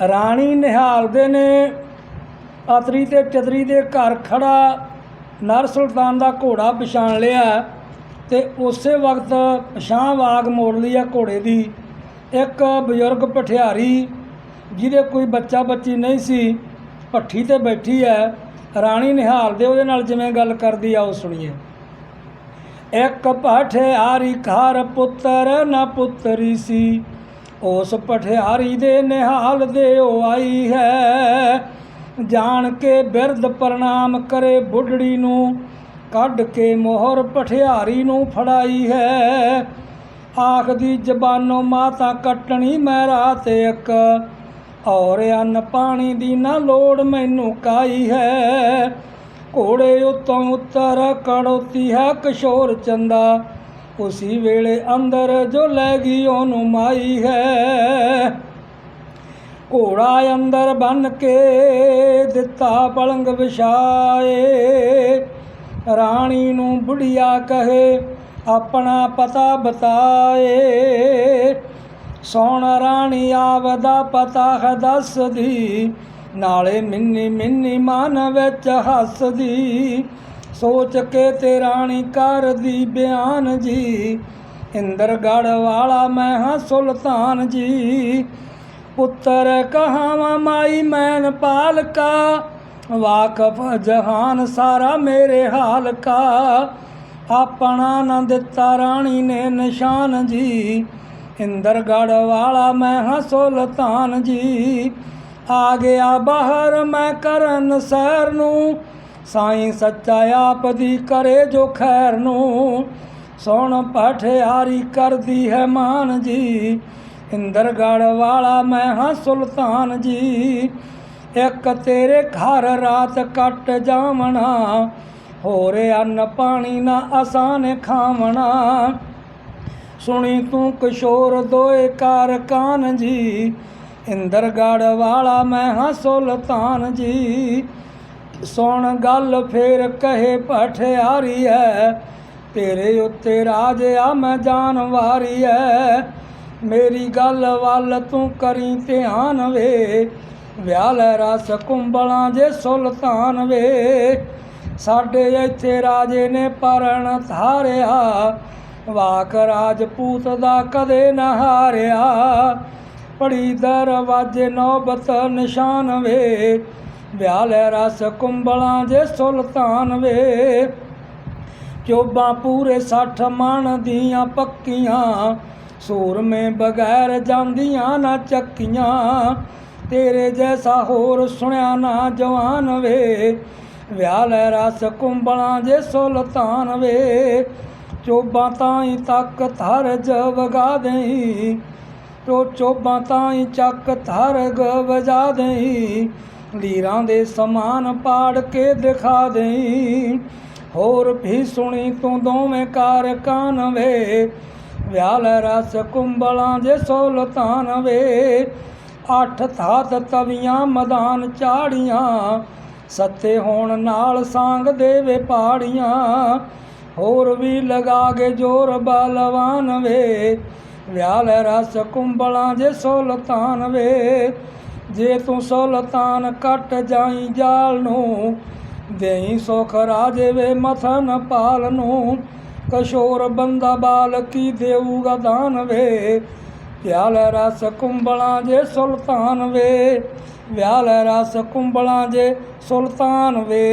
ਰਾਣੀ ਨਿਹਾਲਦੇ ਨੇ। ਅਤਰੀ ਤੇ ਚਤਰੀ ਦੇ ਘਰ ਖੜਾ ਨਰ ਸੁਲਤਾਨ ਦਾ ਘੋੜਾ ਪਛਾਣ ਲਿਆ ਤੇ ਉਸੇ ਵਕਤ ਪਛਾਣ ਵਾਗ ਮੋੜ ਲਈ ਆ ਘੋੜੇ ਦੀ। ਇੱਕ ਬਜ਼ੁਰਗ ਪਠਿਆਰੀ, ਜਿਹਦੇ ਕੋਈ ਬੱਚਾ ਬੱਚੀ ਨਹੀਂ ਸੀ, ਭੱਠੀ ਤੇ ਬੈਠੀ ਹੈ। ਰਾਣੀ ਨਿਹਾਲਦੇ ਉਹਦੇ ਨਾਲ ਜਿਵੇਂ ਗੱਲ ਕਰਦੀ ਆ, ਉਹ ਸੁਣੀਏ। ਇੱਕ ਪਠਿਆਰੀ ਘਰ ਪੁੱਤਰ ਨਾ ਪੁੱਤਰੀ ਸੀ। ਉਸ ਪਠਿਆਰੀ ਦੇ ਨਿਹਾਲ ਦੇ ਉਹ ਆਈ ਹੈ। ਜਾਣ ਕੇ ਬਿਰਧ ਪ੍ਰਣਾਮ ਕਰੇ ਬੁੱਢੜੀ ਨੂੰ, ਕੱਢ ਕੇ ਮੋਹਰ ਪਠਿਆਰੀ ਨੂੰ ਫੜਾਈ ਹੈ। ਆਖਦੀ, ਜ਼ਬਾਨੋਂ ਮਾਤਾ ਕੱਟਣੀ ਮੈਂ ਰਾਤ ਇੱਕ, ਔਰ ਅੰਨ ਪਾਣੀ ਦੀ ਨਾ ਲੋੜ ਮੈਨੂੰ ਕਾਈ ਹੈ। ਘੋੜੇ ਉਤੋਂ ਉਤਰ, ਕੜੋਤੀ ਹੈ ਕਿਸ਼ੋਰ ਚੰਦਾ ਉਸੀ ਵੇਲੇ ਅੰਦਰ ਜੋ ਲੈ ਗਈ ਉਹਨੂੰ ਮਾਈ ਹੈ। ਘੋੜਾ ਅੰਦਰ ਬੰਨ ਕੇ ਦਿੱਤਾ ਪਲੰਗ ਵਿਛਾਏ। ਰਾਣੀ ਨੂੰ ਬੁੜੀਆ ਕਹੇ, ਆਪਣਾ ਪਤਾ ਬਤਾਏ। ਸੋਣ ਰਾਣੀ ਆਵਦਾ ਪਤਾ ਹੈ, ਦੱਸਦੀ। ਨਾਲੇ ਮਿੰਨੀ ਮਿੰਨੀ ਮਨ ਵਿੱਚ ਹੱਸਦੀ। ਸੋਚ ਕੇ ਤੇ ਰਾਣੀ ਕਰਦੀ ਬਿਆਨ ਜੀ। ਇੰਦਰਗੜ ਵਾਲਾ ਮੈਂ ਹਾਂ ਸੁਲਤਾਨ ਜੀ। ਪੁੱਤਰ ਕਹਾਵਾਂ, ਮਾਈ ਮੈਨ ਪਾਲਕਾ। ਵਾਕਫ ਜਹਾਨ ਸਾਰਾ ਮੇਰੇ ਹਾਲ ਕਾ ਆਪਣਾ ਨਾ ਦਿੱਤਾ ਰਾਣੀ ਨੇ ਨਿਸ਼ਾਨ ਜੀ। ਇੰਦਰਗੜ ਵਾਲਾ ਮੈਂ ਹਾਂ ਸੁਲਤਾਨ ਜੀ। ਆ ਗਿਆ ਬਾਹਰ ਮੈਂ ਕਰਨ ਸੈਰ ਨੂੰ। ਸਾਈਂ ਸੱਚਾ ਆਪ ਦੀ ਕਰੇ ਜੋ ਖੈਰ ਨੂੰ। ਸੋਣ ਪਠਿਆਰੀ ਕਰਦੀ ਹੈ ਮਾਨ ਜੀ। ਇੰਦਰਗੜ ਵਾਲਾ ਮੈਂ ਹਾਂ ਸੁਲਤਾਨ ਜੀ। ਇੱਕ ਤੇਰੇ ਘਰ ਰਾਤ ਕੱਟ ਜਾਵਣਾ। ਹੋਰੇ ਅੰਨ ਪਾਣੀ ਨਾ ਆਸਾਨ ਖਾਵਣਾ। ਸੁਣੀ ਤੂੰ ਕਿਸ਼ੋਰ ਦੋਏ ਕਾਰ ਕਾਨ ਜੀ। ਇੰਦਰਗੜ ਵਾਲਾ ਮੈਂ ਹਾਂ ਸੁਲਤਾਨ ਜੀ। ਸੁਣ ਗੱਲ ਫੇਰ ਕਹੇ ਪਠਿਆਰੀ ਐ, ਤੇਰੇ ਉੱਤੇ ਰਾਜ ਆ ਮੈਂ ਜਾਨ ਵਾਰੀ ਐ। ਮੇਰੀ ਗੱਲ ਵੱਲ ਤੂੰ ਕਰੀ ਧਿਆਨ ਵੇ, ਵਿਆਹ ਲੈ ਰਸ ਕੁੰਬਲਾਂ ਜੇ ਸੁਲਤਾਨ ਵੇ। ਸਾਡੇ ਇੱਥੇ ਰਾਜੇ ਨੇ ਪਰਣ ਧਾਰਿਆ, ਵਾਕ ਰਾਜਪੂਤ ਦਾ ਕਦੇ ਨਾ ਹਾਰਿਆ। ਪੜੀ ਦਰਵਾਜੇ ਨੌਬਤ ਨਿਸ਼ਾਨ ਵੇ ਵਿਆਹ ਲੈ ਰਸ ਕੁੰਬਲਾਂ ਜੇ ਸੁਲਤਾਨ ਵੇ। ਚੋਬਾਂ ਪੂਰੇ 60 ਮਣ ਦੀਆਂ ਪੱਕੀਆਂ ਸੂਰਮੇ ਬਗੈਰ ਜਾਂਦੀਆਂ ਨਾ ਚੱਕੀਆਂ। ਤੇਰੇ ਜੈਸਾ ਹੋਰ ਸੁਣਿਆ ਨਾ ਜਵਾਨ ਵੇ। ਵਿਆਹ ਲੈ ਰਸ ਕੁੰਬਲਾਂ ਜੇ ਸੁਲਤਾਨ ਵੇ। ਚੋਬਾਂ ਤਾਈ ਤੱਕ ਧਰ ਜਵਗਾ ਦੇਈ। ਤੋ ਚੋਬਾਂ ਤਾਈ ਚੱਕ ਧਰ ਗ ਵਜਾ ਦੇਈ। ਲੀਰਾਂ ਦੇ ਸਮਾਨ ਪਾੜ ਕੇ ਦਿਖਾ ਦੇਈ। ਹੋਰ ਵੀ ਸੁਣੀ ਤੂੰ ਦੋਵੇਂ ਕਾਰ ਕਾਨਵੇ। ਵਿਆਹ ਲੈ ਰਸ ਕੁੰਬਲਾਂ ਜੇ ਸੁਲਤਾਨਵੇ ਅੱਠ ਥਾਤ ਤਵੀਆਂ ਮਦਾਨ ਚਾੜੀਆਂ। ਸੱਤੇ ਹੋਣ ਨਾਲ ਸਾਂਗ ਦੇਵੇ ਪਾੜੀਆਂ। ਹੋਰ ਵੀ ਲਗਾ ਕੇ ਜੋਰ ਬਲਵਾਨ ਵੇ ਵਿਆਹ ਲੈ ਰਸ ਕੁੰਬਲਾਂ ਜੇ ਸੁਲਤਾਨ ਵੇ ਜੇ ਤੂੰ ਸੁਲਤਾਨ ਕੱਟ ਜਾਈ ਜਾਲ ਨੂੰ, ਦੇਈ ਸੁਖ ਰਾਜੇ ਵੇ ਮਥਨ ਪਾਲ ਨੂੰ, ਕਸ਼ੋਰ ਬੰਦਾ ਬਾਲ ਕੀ ਦੇਊਗਾ ਦਾਨ ਵੇ ਵਿਆਹ ਲੈ ਰਸ ਕੁੰਬਲਾਂ ਜੇ ਸੁਲਤਾਨ ਵੇ ਵਿਆਹ ਲੈ ਰਸ ਕੁੰਬਲਾਂ ਜੇ ਸੁਲਤਾਨ ਵੇ।